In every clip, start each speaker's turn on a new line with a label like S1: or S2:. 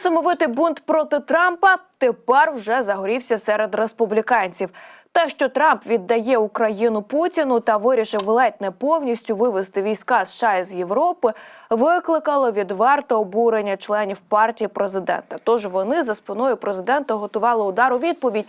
S1: Несамовитий бунт проти Трампа тепер вже загорівся серед республіканців. Те, що Трамп віддає Україну Путіну та вирішив ледь не повністю вивести війська США з Європи, викликало відверте обурення членів партії президента. Тож вони за спиною президента готували удар у відповідь.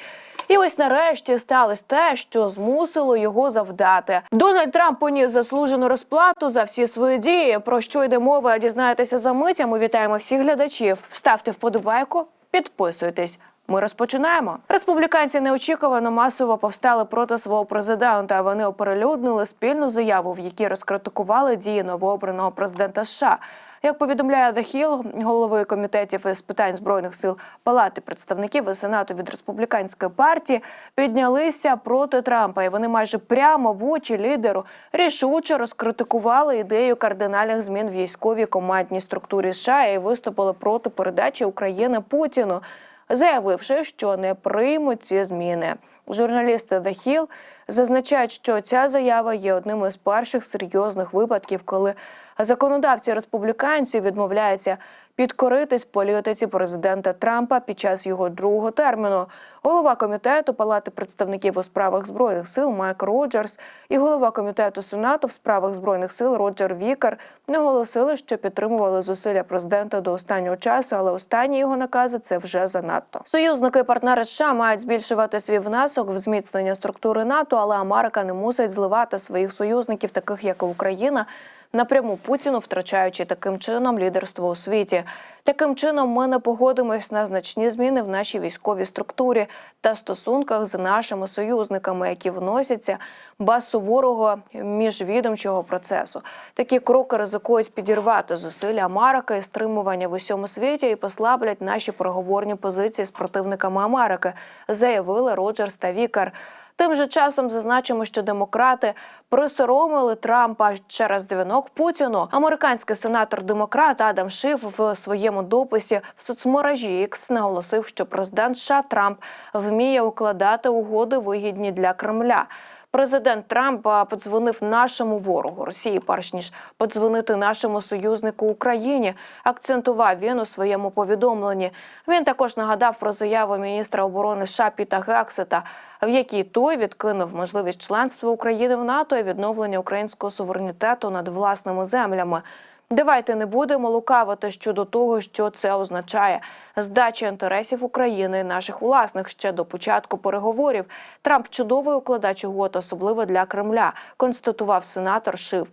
S1: І ось нарешті сталося те, що змусило його завдати. Дональд Трамп поніс заслужену розплату за всі свої дії. Про що йде мова? Дізнаєтеся за мить. А Ми вітаємо всіх глядачів. Ставте вподобайку, підписуйтесь. Ми розпочинаємо. Республіканці неочікувано масово повстали проти свого президента. Вони оприлюднили спільну заяву, в якій розкритикували дії новообраного президента США. Як повідомляє The Hill, голови комітетів із питань збройних сил Палати представників і Сенату від республіканської партії піднялися проти Трампа, і вони майже прямо в очі лідеру рішуче розкритикували ідею кардинальних змін в військовій командній структурі США і виступили проти передачі України Путіну, заявивши, що не приймуть ці зміни. Журналісти The Hill зазначають, що ця заява є одним із перших серйозних випадків, коли законодавці республіканців відмовляються підкоритись політиці президента Трампа під час його другого терміну. Голова комітету Палати представників у справах збройних сил Майк Роджерс і голова комітету Сенату в справах збройних сил Роджер Вікер наголосили, що підтримували зусилля президента до останнього часу, але останні його накази це вже занадто. Союзники і партнери США мають збільшувати свій внесок в зміцнення структури НАТО, але Америка не мусить зливати своїх союзників, таких як Україна напряму Путіну, втрачаючи таким чином лідерство у світі. Таким чином, ми не погодимось на значні зміни в нашій військовій структурі та стосунках з нашими союзниками, які вносяться без суворого міжвідомчого процесу. Такі кроки ризикують підірвати зусилля Америки і стримування в усьому світі і послаблять наші переговорні позиції з противниками Америки, заявили Роджерс та Вікар. Тим же часом зазначимо, що демократи присоромили Трампа через дзвінок Путіну. Американський сенатор демократ Адам Шиф в своєму дописі в соцмережі X наголосив, що президент США Трамп вміє укладати угоди вигідні для Кремля. Президент Трамп подзвонив нашому ворогу Росії, перш ніж подзвонити нашому союзнику Україні. Акцентував він у своєму повідомленні. Він також нагадав про заяву міністра оборони США Піта Гексета, в якій той відкинув можливість членства України в НАТО і відновлення українського суверенітету над власними землями. Давайте не будемо лукавити щодо того, що це означає здача інтересів України і наших власних ще до початку переговорів. Трамп чудовий укладач угод, особливо для Кремля, констатував сенатор Шив.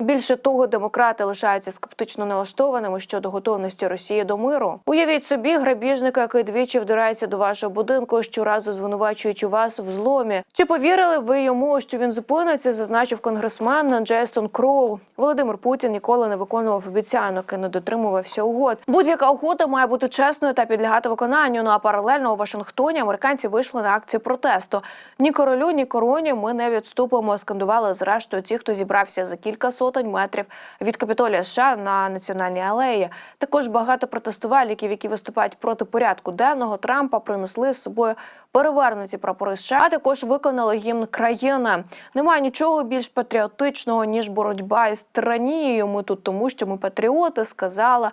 S1: Більше того, демократи лишаються скептично налаштованими щодо готовності Росії до миру. Уявіть собі, грабіжника, який двічі вдирається до вашого будинку, щоразу звинувачуючи вас в зломі. Чи повірили ви йому, що він зупиниться? Зазначив конгресмен Джейсон Кроу. Володимир Путін ніколи не виконував обіцянок і не дотримувався угод. Будь-яка угода має бути чесною та підлягати виконанню. Ну а паралельно у Вашингтоні американці вийшли на акцію протесту. Ні королю, ні короні ми не відступимо. Скандували зрештою ті, хто зібрався за кілька сотень метрів від капітолія США на національній алеї. Також багато протестувальників, які виступають проти порядку денного Трампа, принесли з собою перевернуті прапори США, а також виконали гімн країни. Немає нічого більш патріотичного ніж боротьба із тиранією. Ми тут тому, що ми патріоти, сказала.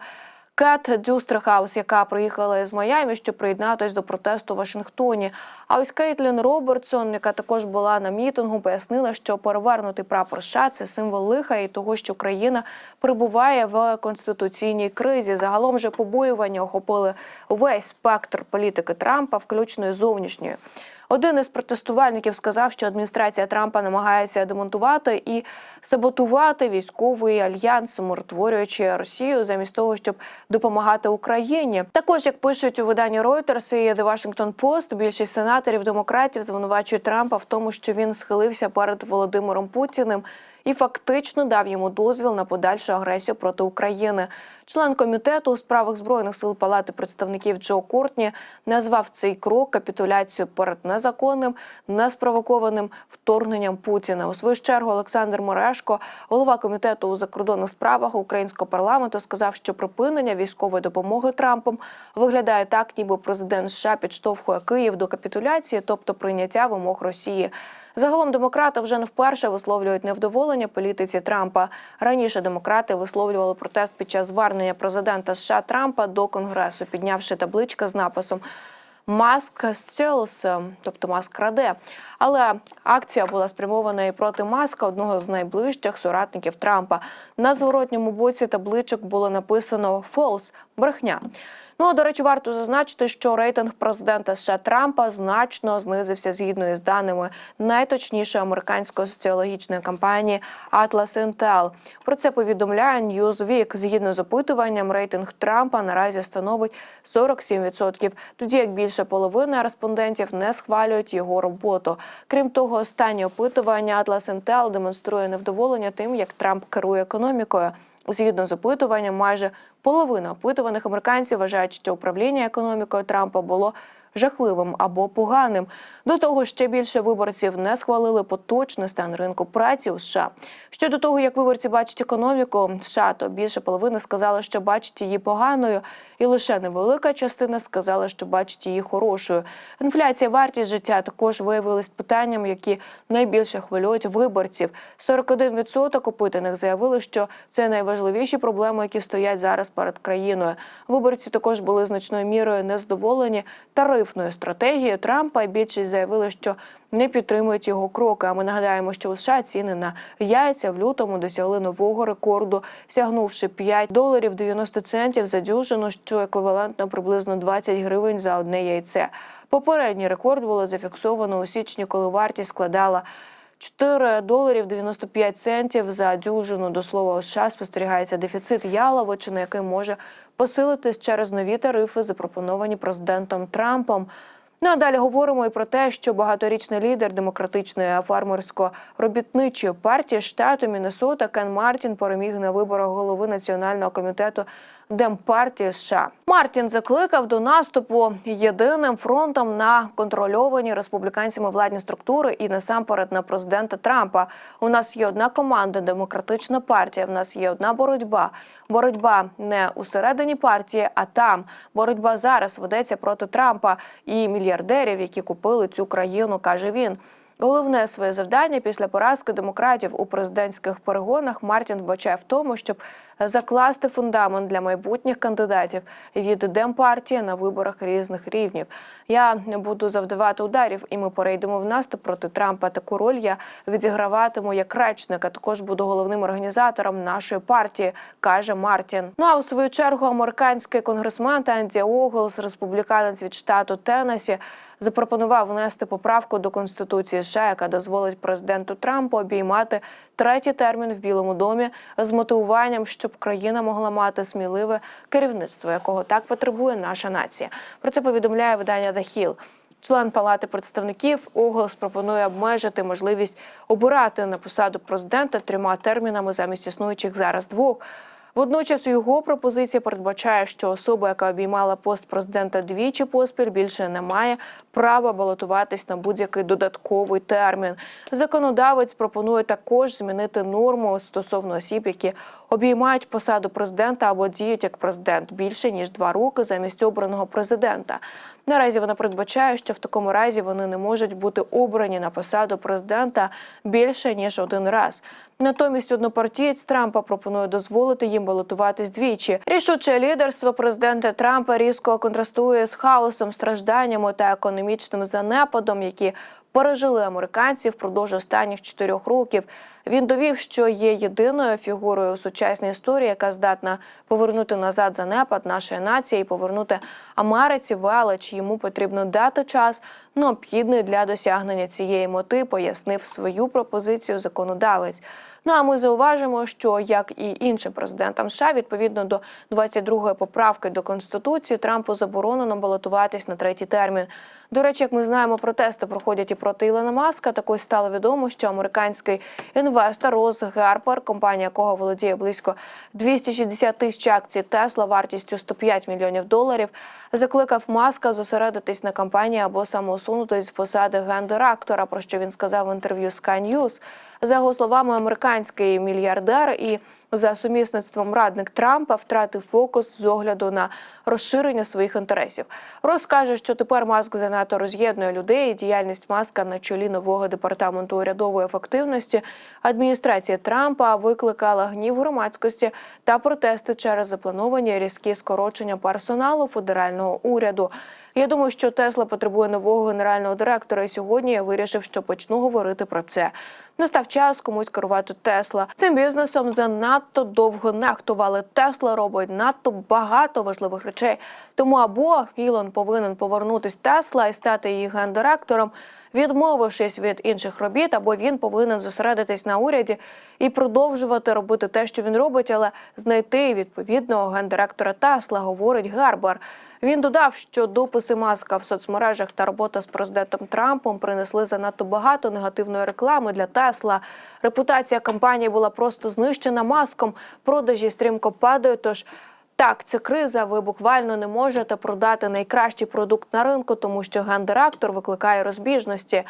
S1: Кет Дюстрахаус, яка приїхала з Майамі, щоб приєднатись до протесту в Вашингтоні. А ось Кейтлін Робертсон, яка також була на мітингу, пояснила, що перевернутий прапор США – це символ лиха і того, що країна перебуває в конституційній кризі. Загалом же побоювання охопили весь спектр політики Трампа, включно і зовнішньої. Один із протестувальників сказав, що адміністрація Трампа намагається демонтувати і саботувати військовий альянс, миротворюючи Росію, замість того, щоб допомагати Україні. Також як пишуть у виданні Reuters і The Washington Post, більшість сенаторів демократів звинувачують Трампа в тому, що він схилився перед Володимиром Путіним і фактично дав йому дозвіл на подальшу агресію проти України. Член комітету у справах збройних сил Палати представників Джо Кортні назвав цей крок капітуляцією перед незаконним, неспровокованим вторгненням Путіна. У свою чергу Олександр Морешко, голова комітету у закордонних справах українського парламенту, сказав, що припинення військової допомоги Трампом виглядає так, ніби президент США підштовхує Київ до капітуляції, тобто прийняття вимог Росії. Загалом демократи вже не вперше висловлюють невдоволення політиці Трампа. Раніше демократи висловлювали протест під час звернення президента США Трампа до Конгресу, піднявши табличка з написом. Маск steals, тобто маск краде. Але акція була спрямована і проти маска, одного з найближчих соратників Трампа. На зворотньому боці табличок було написано «False» – брехня. Ну а до речі, варто зазначити, що рейтинг президента США Трампа значно знизився згідно із даними найточнішої американської соціологічної кампанії Atlas Intel. Про це повідомляє Newsweek. Згідно з опитуванням, рейтинг Трампа наразі становить 47%, тоді як більше половини респондентів не схвалюють його роботу. Крім того, останнє опитування Atlas Intel демонструє невдоволення тим, як Трамп керує економікою. Згідно з опитуванням, майже половина опитуваних американців вважають, що управління економікою Трампа було жахливим або поганим. До того ще більше виборців не схвалили поточний стан ринку праці у США. Щодо того, як виборці бачать економіку США, то більше половини сказали, що бачать її поганою, і лише невелика частина сказала, що бачить її хорошою. Інфляція, вартість життя також виявились питанням, які найбільше хвилюють виборців. 41% опитаних заявили, що це найважливіші проблеми, які стоять зараз перед країною. Виборці також були значною мірою незадоволені тарифною стратегією Трампа. Більшість заявили, що не підтримують його кроки. А ми нагадаємо, що у США ціни на яйця в лютому досягли нового рекорду, сягнувши 5 доларів 90 центів за дюжину, що еквівалентно приблизно 20 гривень за одне яйце. Попередній рекорд було зафіксовано у січні, коли вартість складала 4 доларів 95 центів за дюжину. До слова, у США спостерігається дефіцит яловичини, який може посилитись через нові тарифи, запропоновані президентом Трампом. Ну а далі говоримо і про те, що багаторічний лідер демократичної фармерсько-робітничої партії штату Міннесота Кен Мартін переміг на виборах голови національного комітету Демпартії США. Мартін закликав до наступу єдиним фронтом на контрольовані республіканцями владні структури і насамперед на президента Трампа. У нас є одна команда, демократична партія. В нас є одна боротьба. Боротьба не усередині партії, а там. Боротьба зараз ведеться проти Трампа і мільярдерів, які купили цю країну, каже він. Головне своє завдання після поразки демократів у президентських перегонах Мартін вбачає в тому, щоб закласти фундамент для майбутніх кандидатів від демпартії на виборах різних рівнів. Я не буду завдавати ударів, і ми перейдемо в наступ проти Трампа. Таку роль я відіграватиму як речник, а також буду головним організатором нашої партії, каже Мартін. Ну а у свою чергу американський конгресмен Танді Оглс, республіканець від штату Теннесі, запропонував внести поправку до конституції США, яка дозволить президенту Трампу обіймати третій термін в Білому домі з мотивуванням, щоб країна могла мати сміливе керівництво, якого так потребує наша нація. Про це повідомляє видання The Hill. Член Палати представників Оголос пропонує обмежити можливість обирати на посаду президента трьома термінами замість існуючих зараз двох. Водночас його пропозиція передбачає, що особа, яка обіймала пост президента двічі поспіль, більше не має права балотуватись на будь-який додатковий термін. Законодавець пропонує також змінити норму стосовно осіб, які обіймають посаду президента або діють як президент більше ніж два роки замість обраного президента. Наразі вона передбачає, що в такому разі вони не можуть бути обрані на посаду президента більше ніж один раз. Натомість однопартієць Трампа пропонує дозволити їм балотуватись двічі. Рішуче лідерство президента Трампа різко контрастує з хаосом, стражданнями та економічним занепадом, які пережили американці впродовж останніх чотирьох років. Він довів, що є єдиною фігурою у сучасній історії, яка здатна повернути назад занепад нашої нації, і повернути Америці велич. Йому потрібно дати час необхідний для досягнення цієї мети, пояснив свою пропозицію законодавець. Ну а ми зауважимо, що як і іншим президентам США, відповідно до 22-ї поправки до конституції, Трампу заборонено балотуватись на третій термін. До речі, як ми знаємо, протести проходять і проти Ілона Маска. Також стало відомо, що американський інвестор Роз Гарпер, компанія якого володіє близько 260 тисяч акцій Тесла вартістю 105 мільйонів доларів, закликав Маска зосередитись на кампанії або самоусунутись з посади гендиректора, про що він сказав в інтерв'ю Sky News. За його словами, американський мільярдер і за сумісництвом радник Трампа втратив фокус з огляду на розширення своїх інтересів. Рос каже, що тепер маск занадто роз'єднує людей. і Діяльність маска на чолі нового департаменту урядової ефективності адміністрації Трампа викликала гнів громадськості та протести через заплановані різкі скорочення персоналу федерального уряду. Я думаю, що Тесла потребує нового генерального директора. І сьогодні я вирішив, що почну говорити про це. Настав час комусь керувати Тесла. Цим бізнесом занадто довго нехтували. Тесла робить надто багато важливих речей. Тому або Ілон повинен повернутись Тесла і стати її гендиректором, відмовившись від інших робіт, або він повинен зосередитись на уряді і продовжувати робити те, що він робить, але знайти відповідного гендиректора Тесла, говорить Гарбар. Він додав, що дописи маска в соцмережах та робота з президентом Трампом принесли занадто багато негативної реклами для Тесла. Репутація компанії була просто знищена маском. Продажі стрімко падають. Тож так, це криза. Ви буквально не можете продати найкращий продукт на ринку, тому що гендиректор викликає розбіжності.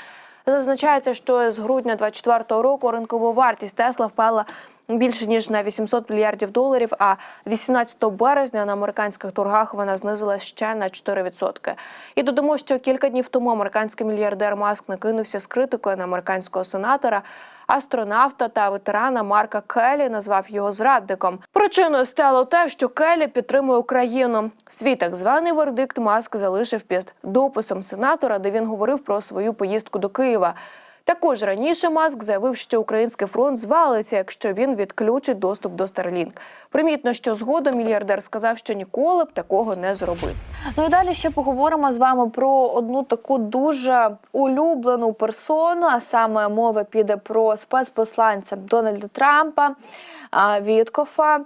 S1: Зазначається, що з грудня 2024 року ринкова вартість Тесла впала більше ніж на 800 мільярдів доларів. А 18 березня на американських торгах вона знизилась ще на 4%. І додамо, що кілька днів тому американський мільярдер Маск накинувся з критикою на американського сенатора. Астронавта та ветерана Марка Келлі назвав його зрадником. Причиною стало те, що Келлі підтримує Україну. Свій так званий вердикт Маск залишив під дописом сенатора, де він говорив про свою поїздку до Києва. Також раніше Маск заявив, що український фронт звалиться, якщо він відключить доступ до Starlink. Примітно, що згодом мільярдер сказав, що ніколи б такого не зробив.
S2: Ну і далі ще поговоримо з вами про одну таку дуже улюблену персону. А саме мова піде про спецпосланця Дональда Трампа. Віткофа.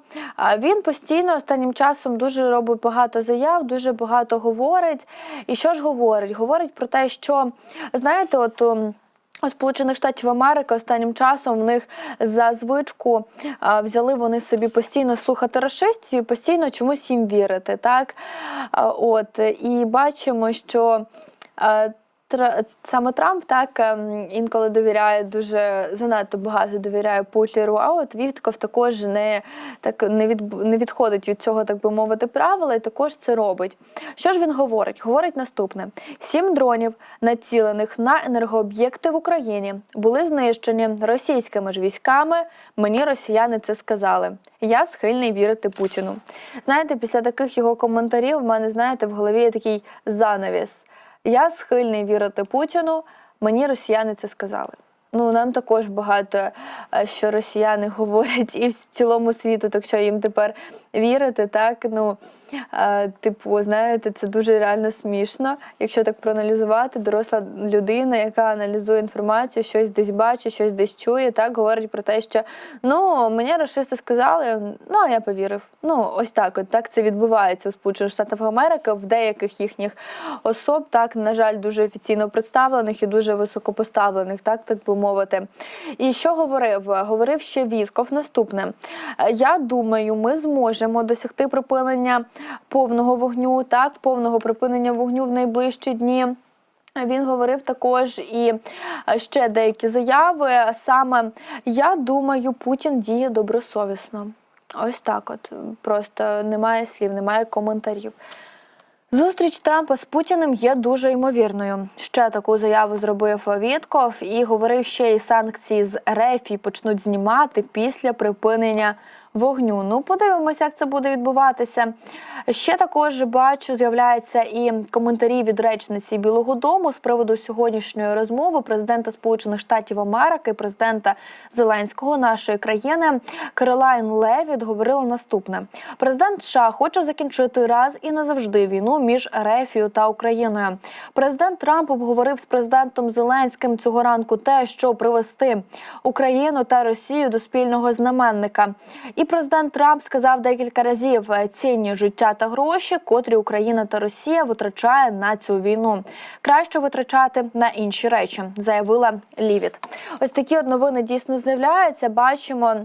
S2: Він постійно останнім часом дуже робить багато заяв, дуже багато говорить. І що ж говорить? Говорить про те, що знаєте, от. Сполучених Штатів Америки останнім часом в них за звичку а, взяли вони собі постійно слухати расистів і постійно чомусь їм вірити. Так? А, От, і бачимо, що а, саме Трамп так ем, інколи довіряє дуже занадто багато довіряє Путлеру, а от Вітков також не так не від не відходить від цього, так би мовити, правила, і також це робить. Що ж він говорить? Говорить наступне: сім дронів, націлених на енергооб'єкти в Україні, були знищені російськими ж військами. Мені росіяни це сказали. Я схильний вірити Путіну. Знаєте, після таких його коментарів в мене, знаєте, в голові є такий занавіс. Я схильний вірити Путіну. Мені росіяни це сказали. Ну, нам також багато е, що росіяни говорять і в цілому світу, так що їм тепер вірити, так ну е, типу, знаєте, це дуже реально смішно. Якщо так проаналізувати, доросла людина, яка аналізує інформацію, щось десь бачить, щось десь чує, так говорить про те, що ну мені расисти сказали, ну а я повірив. Ну ось так, от так це відбувається у Сполучених Штатах Америки в деяких їхніх особ, так на жаль, дуже офіційно представлених і дуже високопоставлених, так так би мовити. І що говорив? Говорив ще Вітков наступне. Я думаю, ми зможемо досягти припинення повного вогню, так, повного припинення вогню в найближчі дні. Він говорив також і ще деякі заяви. Саме я думаю, Путін діє добросовісно. Ось так, от просто немає слів, немає коментарів. Зустріч Трампа з Путіним є дуже ймовірною. Ще таку заяву зробив Вітков і говорив, ще і санкції з РФ і почнуть знімати після припинення вогню. Ну, подивимося, як це буде відбуватися. Ще також бачу, з'являються і коментарі від речниці Білого Дому з приводу сьогоднішньої розмови президента Сполучених Штатів Америки, президента Зеленського нашої країни Каролайн Левіт говорила наступне: президент США хоче закінчити раз і назавжди війну між Ерефією та Україною. Президент Трамп обговорив з президентом Зеленським цього ранку те, що привести Україну та Росію до спільного знаменника. І президент Трамп сказав декілька разів е, цінні життя та гроші, котрі Україна та Росія витрачає на цю війну. Краще витрачати на інші речі, заявила Лівіт. Ось такі от новини дійсно з'являються. Бачимо.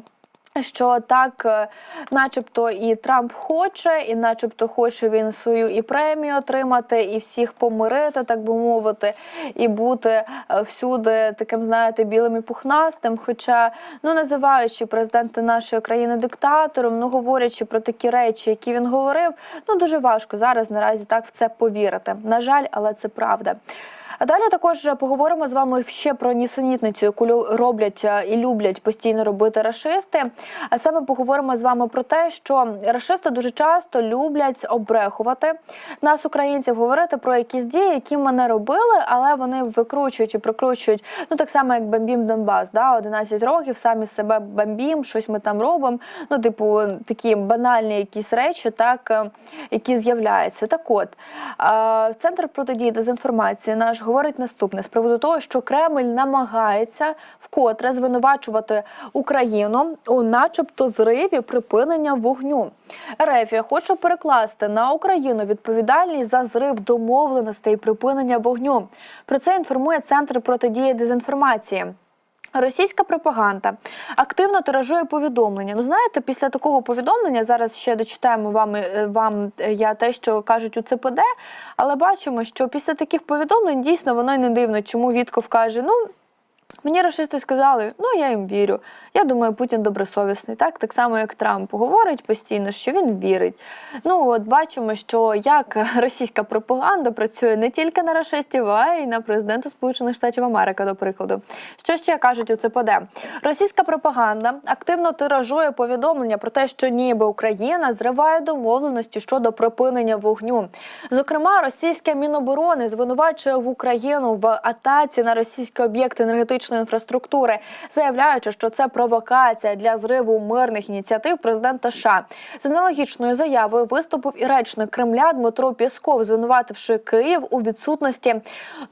S2: Що так, е, начебто, і Трамп хоче, і начебто хоче він свою і премію отримати, і всіх помирити, так би мовити, і бути е, всюди таким, знаєте, білим і пухнастим. Хоча, ну називаючи президента нашої країни диктатором, ну говорячи про такі речі, які він говорив, ну дуже важко зараз наразі так в це повірити. На жаль, але це правда. А далі також поговоримо з вами ще про нісенітницю, яку роблять е, і люблять постійно робити рашисти. А саме поговоримо з вами про те, що рашисти дуже часто люблять обрехувати нас, українців, говорити про якісь дії, які ми не робили, але вони викручують і прикручують. Ну так само, як бомбім Донбас, да, 11 років, самі себе бомбім, щось ми там робимо. Ну, типу, такі банальні якісь речі, так е, які з'являються. Так от е, центр протидії дезінформації наш говорить наступне з приводу того, що Кремль намагається вкотре звинувачувати Україну у, начебто, зриві припинення вогню. Ерефія хоче перекласти на Україну відповідальність за зрив домовленостей припинення вогню. Про це інформує центр протидії дезінформації. Російська пропаганда активно тиражує повідомлення. Ну знаєте, після такого повідомлення зараз ще дочитаємо вам, е, вам е, я те, що кажуть у ЦПД, але бачимо, що після таких повідомлень дійсно воно й не дивно, чому Вітков каже: ну. Мені рашисти сказали, ну я їм вірю. Я думаю, Путін добросовісний. Так так само, як Трамп говорить постійно, що він вірить. Ну от бачимо, що як російська пропаганда працює не тільки на рашистів, а й на президента Сполучених Штатів Америки, до прикладу. Що ще кажуть у ЦПД? Російська пропаганда активно тиражує повідомлення про те, що ніби Україна зриває домовленості щодо припинення вогню. Зокрема, російське міноборони звинувачує в Україну в атаці на російські об'єкти енергетичної інфраструктури, заявляючи, що це провокація для зриву мирних ініціатив президента США. З аналогічною заявою виступив і речник Кремля Дмитро Пєсков, звинувативши Київ у відсутності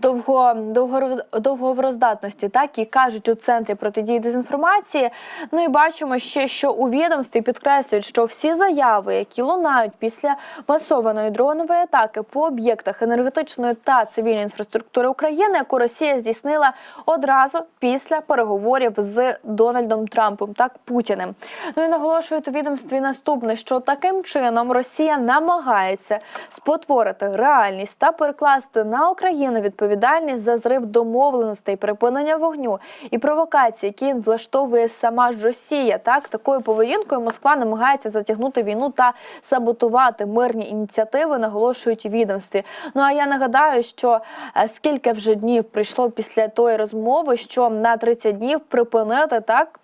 S2: довго, довго- довговроздатності, так і кажуть у центрі протидії дезінформації. Ну і бачимо ще, що у відомстві підкреслюють, що всі заяви, які лунають після масованої дронової атаки по об'єктах енергетичної та цивільної інфраструктури України, яку Росія здійснила одразу після переговорів з Дональдом Трампом, так Путіним. Ну і наголошують у відомстві наступне, що таким чином Росія намагається спотворити реальність та перекласти на Україну відповідальність за зрив домовленостей, припинення вогню і провокації, які влаштовує сама ж Росія. Так такою поведінкою Москва намагається затягнути війну та саботувати мирні ініціативи, наголошують у відомстві. Ну а я нагадаю, що е, скільки вже днів прийшло після тої розмови, що на 30 днів припинити так.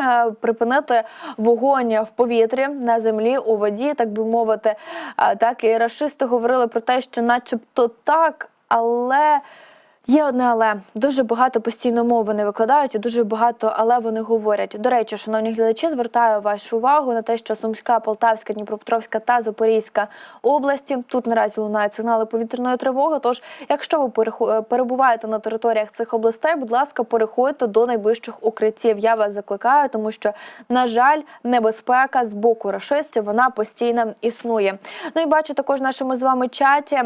S2: е, Припинити вогонь в повітрі на землі у воді, так би мовити, Е, так і рашисти говорили про те, що, начебто, так, але Є одне але дуже багато постійно мов вони викладають, і дуже багато але вони говорять. До речі, шановні глядачі, звертаю вашу увагу на те, що Сумська, Полтавська, Дніпропетровська та Запорізька області тут наразі лунають сигнали повітряної тривоги. Тож, якщо ви е, перебуваєте на територіях цих областей, будь ласка, переходьте до найближчих укриттів. Я вас закликаю, тому що, на жаль, небезпека з боку рашистів вона постійно існує. Ну і бачу також в нашому з вами чаті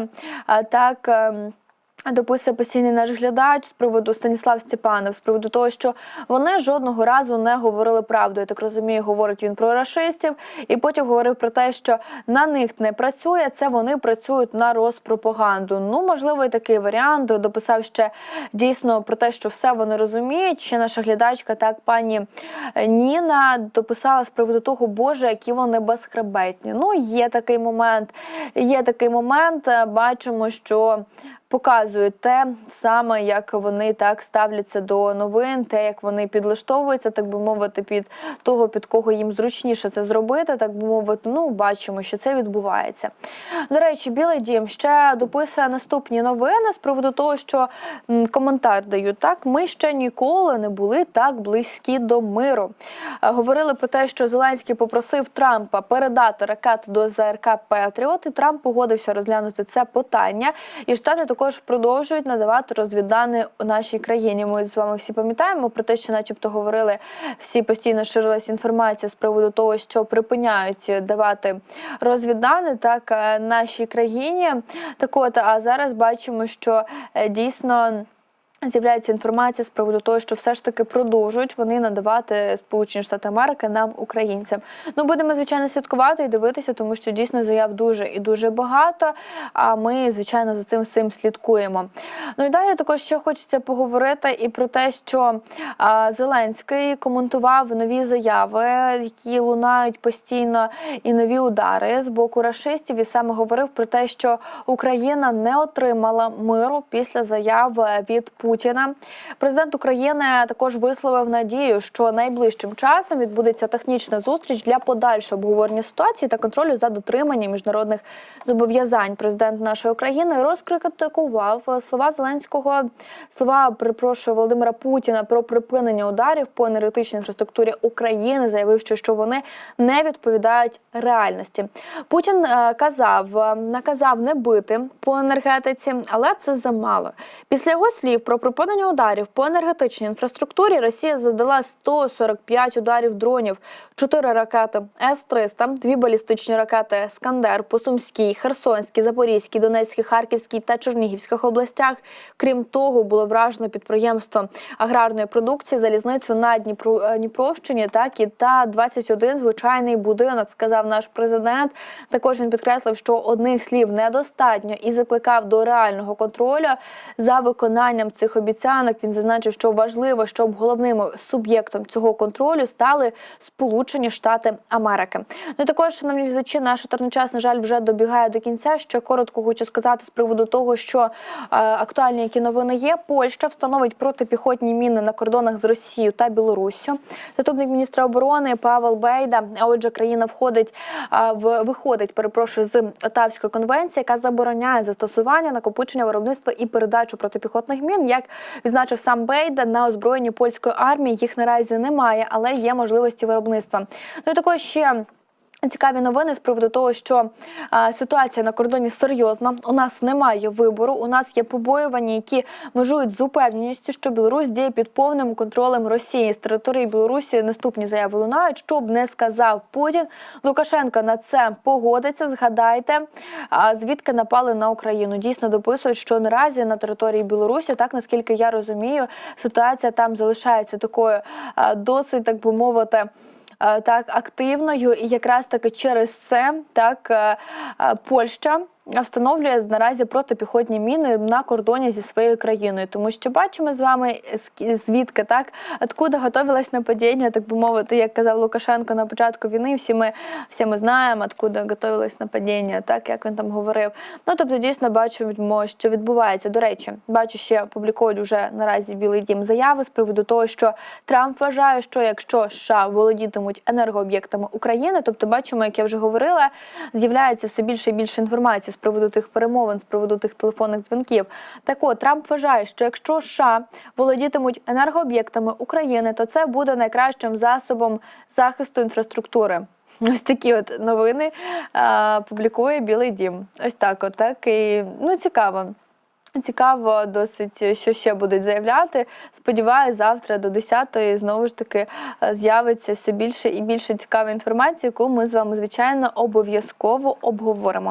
S2: так. Дописує постійний наш глядач з приводу Станіслав Степанов, з приводу того, що вони жодного разу не говорили правду. Я так розумію, говорить він про рашистів, і потім говорив про те, що на них не працює. Це вони працюють на розпропаганду. Ну, можливо, і такий варіант. Дописав ще дійсно про те, що все вони розуміють. Ще наша глядачка, так пані Ніна, дописала з приводу того, Боже, які вони безхребетні. Ну, є такий момент. Є такий момент. Бачимо, що показують те саме, як вони так ставляться до новин, те, як вони підлаштовуються, так би мовити, під того, під кого їм зручніше це зробити, так би мовити. Ну, бачимо, що це відбувається. До речі, Білий Дім ще дописує наступні новини з приводу того, що коментар дають так. Ми ще ніколи не були так близькі до миру. Е, Говорили про те, що Зеленський попросив Трампа передати ракети до ЗРК Петріот, і Трамп погодився розглянути це питання. І штати також продовжують надавати розвіддані у нашій країні. Ми з вами всі пам'ятаємо про те, що, начебто, говорили всі постійно ширилась інформація з приводу того, що припиняють давати розвіддані так е, нашій країні. Так от, а зараз бачимо, що е, дійсно. З'являється інформація з приводу того, що все ж таки продовжують вони надавати Сполучені Штати Америки нам, українцям. Ну будемо звичайно слідкувати і дивитися, тому що дійсно заяв дуже і дуже багато. А ми, звичайно, за цим всім слідкуємо. Ну і далі також ще хочеться поговорити і про те, що Зеленський коментував нові заяви, які лунають постійно, і нові удари з боку рашистів, і саме говорив про те, що Україна не отримала миру після заяв від. Президент України також висловив надію, що найближчим часом відбудеться технічна зустріч для подальшого обговорення ситуації та контролю за дотриманням міжнародних зобов'язань. Президент нашої країни розкритикував слова Зеленського, слова перепрошую Володимира Путіна про припинення ударів по енергетичній інфраструктурі України, заявивши, що вони не відповідають реальності. Путін е, казав, е, наказав не бити по енергетиці, але це замало. Після його слів про припинення ударів по енергетичній інфраструктурі Росія завдала 145 ударів дронів, 4 ракети С-300, дві балістичні ракети Скандер по Сумській, Херсонській, Запорізькій, Донецькій, Харківській та Чернігівських областях. Крім того, було вражено підприємство аграрної продукції, залізницю на Дніпро, е, Дніпровщині, та 21 звичайний будинок, сказав наш президент. Також він підкреслив, що одних слів недостатньо і закликав до реального контролю за виконанням цих обіцянок. Він зазначив, що важливо, щоб головним суб'єктом цього контролю стали Сполучені Штати Америки. Ну і також, шановні глядачі, наш етерний час, на жаль, вже добігає до кінця. Ще коротко хочу сказати з приводу того, що е, актуальні які новини є. Польща встановить протипіхотні міни на кордонах з Росією та Білоруссю. Заступник міністра оборони Павел Бейда. А отже, країна входить е, в виходить, перепрошую, з Отавської конвенції, яка забороняє застосування, накопичення виробництва і передачу протипіхотних мін. Як відзначив сам Бейда, на озброєнні польської армії їх наразі немає, але є можливості виробництва. Ну і також ще. Цікаві новини з приводу того, що а, ситуація на кордоні серйозна. У нас немає вибору. У нас є побоювання, які межують з упевненістю, що Білорусь діє під повним контролем Росії з території Білорусі. Наступні заяви лунають, що б не сказав Путін. Лукашенко на це погодиться. Згадайте, а, звідки напали на Україну. Дійсно дописують, що наразі на території Білорусі, так наскільки я розумію, ситуація там залишається такою а, досить, так би мовити так активною, і якраз таки через це так е, е, Польща. Встановлює наразі протипіхотні міни на кордоні зі своєю країною, тому що бачимо з вами звідки так откуда готувалось нападіння, так би мовити, як казав Лукашенко на початку війни. Всі ми всі ми знаємо, откуда готувалось нападіння, так як він там говорив. Ну тобто, дійсно бачимо, що відбувається. До речі, бачу, ще публікують вже наразі Білий Дім заяви з приводу того, що Трамп вважає, що якщо США володітимуть енергооб'єктами України, тобто бачимо, як я вже говорила, з'являється все більше і більше інформації з приводу тих перемовин, з приводу тих телефонних дзвінків. Так от Трамп вважає, що якщо США володітимуть енергооб'єктами України, то це буде найкращим засобом захисту інфраструктури. Ось такі от новини а, публікує Білий Дім. Ось так, от так і ну цікаво. Цікаво, досить, що ще будуть заявляти. Сподіваюсь, завтра до 10-ї знову ж таки е, з'явиться все більше і більше цікавої інформації, яку ми з вами, звичайно, обов'язково обговоримо.